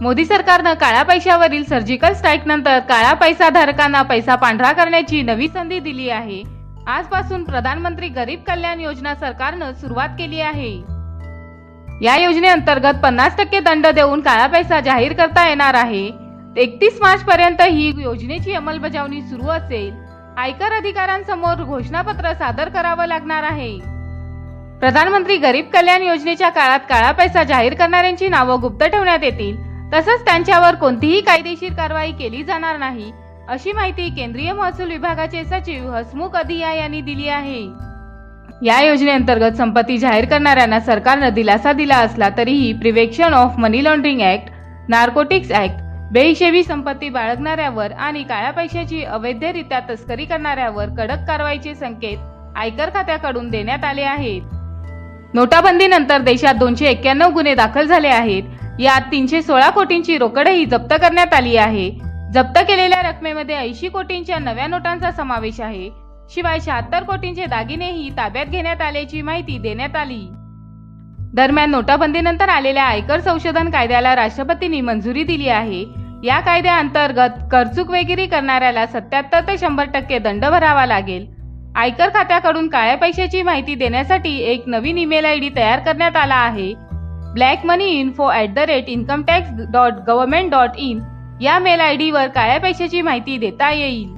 मोदी सरकारनं काळ्या पैशावरील surgical strike नंतर काळा पैसा धारकांना पैसा पांढरा करण्याची नवी संधी दिली आहे. आजपासून प्रधानमंत्री गरीब कल्याण योजना सरकारनं सुरुवात केली आहे. या योजनेअंतर्गत पन्नास टक्के दंड देऊन काळा पैसा जाहीर करता येणार आहे. एकतीस मार्च पर्यंत ही योजनेची अंमलबजावणी सुरू असेल. आयकर अधिकाऱ्यांसमोर घोषणापत्र सादर करावं लागणार आहे. प्रधानमंत्री गरीब कल्याण योजनेच्या काळात काळा पैसा जाहीर करणाऱ्यांची नावं गुप्त ठेवण्यात येतील. तसंच त्यांच्यावर कोणतीही कायदेशीर कारवाई केली जाणार नाही अशी माहिती केंद्रीय महसूल विभागाचे सचिव हसमुख अधिया यांनी दिली आहे. या योजनेअंतर्गत संपत्ती जाहीर करणाऱ्यांना सरकारनं दिलासा दिला असला तरीही prevention of money laundering act narcotics act बेहिशेबी संपत्ती बाळगणाऱ्यावर आणि काळ्या पैशाची अवैधरित्या तस्करी करणाऱ्यावर कडक कारवाईचे संकेत आयकर खात्याकडून देण्यात आले आहेत. नोटाबंदीनंतर देशात दोनशे एक्क्याण्णव गुन्हे दाखल झाले आहेत. यात तीनशे सोळा कोटींची रोकडही जप्त करण्यात आली आहे. जप्त केलेल्या रकमेमध्ये ऐंशी कोटींच्या नव्या नोटांचा समावेश आहे. शिवाय शहात्तर कोटींचे दागिनेही ताब्यात घेण्यात आल्याची माहिती देण्यात आली. दरम्यान नोटाबंदीनंतर आलेल्या आयकर संशोधन कायद्याला राष्ट्रपतींनी मंजुरी दिली आहे. या कायद्याअंतर्गत करचूक वेगिरी करणाऱ्याला सत्याहत्तर ते शंभर टक्के दंड भरावा लागेल. आयकर खात्याकडून काळ्या पैशाची माहिती देण्यासाठी एक नवीन ईमेल आय डी तयार करण्यात आला आहे. Black money info at the rate income tax dot government dot in या मेल आय डीवर काळ्या पैशाची माहिती देता येईल.